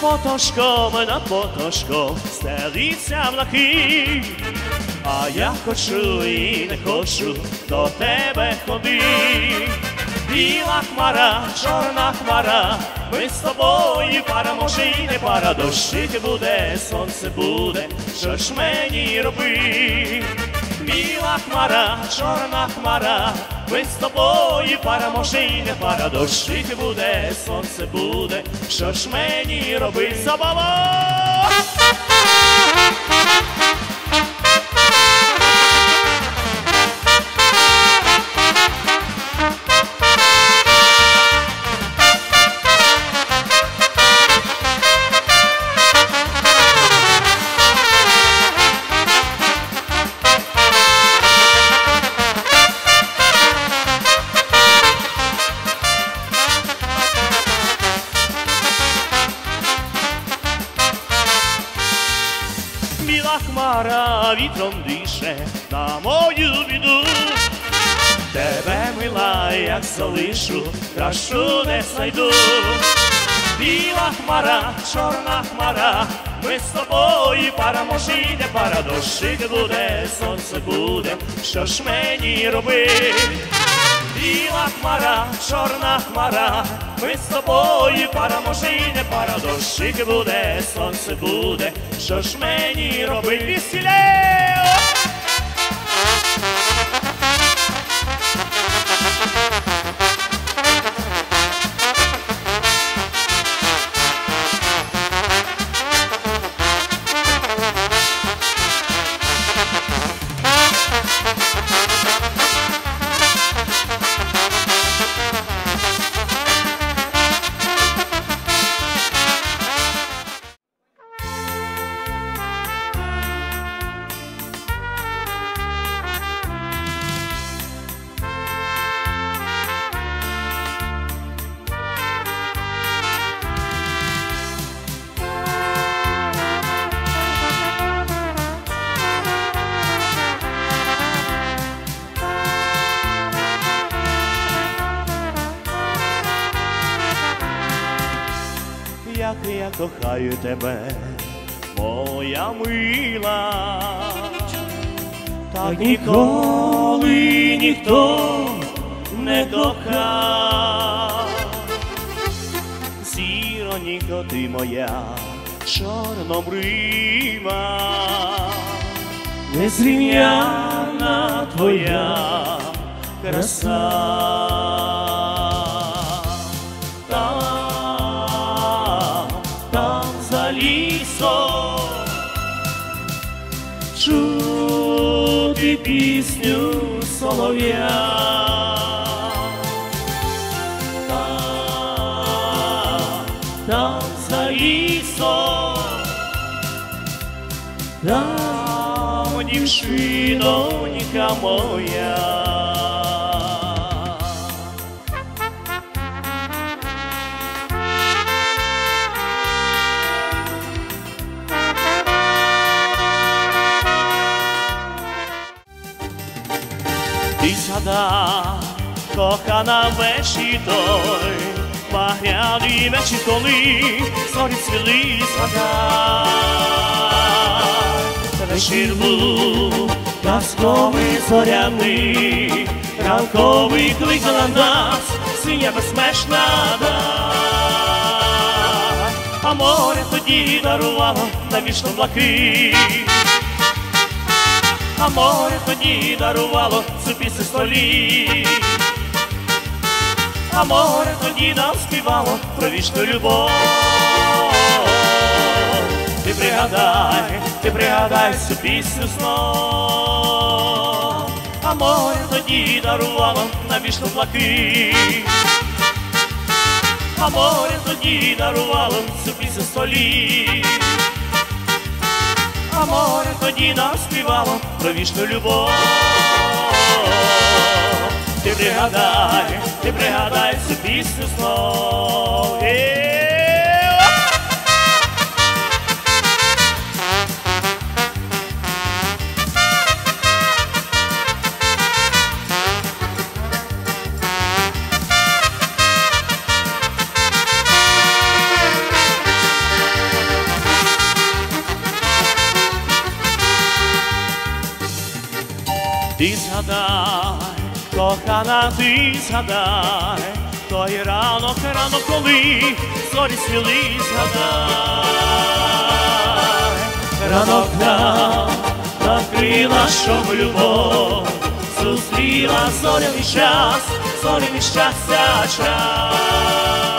потошком на потошком стелиться влаки, а я хочу і не хочу до тебе ходи. Біла хмара, чорна хмара, ми з тобою пара, може і не пара, дощик буде, сонце буде, що ж мені роби? Біла хмара, чорна хмара, ми з тобою пара, може пара, дощити буде, сонце буде, що ж мені роби? Забава! Вітром дише на мою біду. Тебе мила, як залишу, кращу не знайду. Біла хмара, чорна хмара, ми з тобою пара, може не пара, дощик буде, сонце буде, що ж мені робити? Біла хмара, чорна хмара, ми з тобою пара, машини, пара, дощик буде, сонце буде, що ж мені робити? Веселею! Я кохаю тебе, моя мила, так ніколи ніхто не кохав. Зіроніко ти моя чорнобрива, незрівняна твоя краса. Пісню солов'я. Там, за лісом, там дівчинонька моя. Сада, кохана вечі той, багряні вечі, коли зорі цвіли згадай. Вечір був казковий зоряний, ранковий клик на нас, синя безмежна даль. А море тоді дарувало на вічно блакить. А море тоді дарувало пісню столі. А море тоді нам співало про вічну любов. Ти пригадай, ти пригадай цю пісню знов. А море тоді дарувало на вічну блакить. А море тоді дарувало цю пісню столі. А море тоді нам співало про вічну любов. Ти пригадай, ти пригадай цю пісню знов. Ти згадай, кохана, ти згадай, той ранок, ранок, коли зорі свіли, згадай, ранок нам накрила, щоб любов зустріла зоряний час, зоряний щастя час.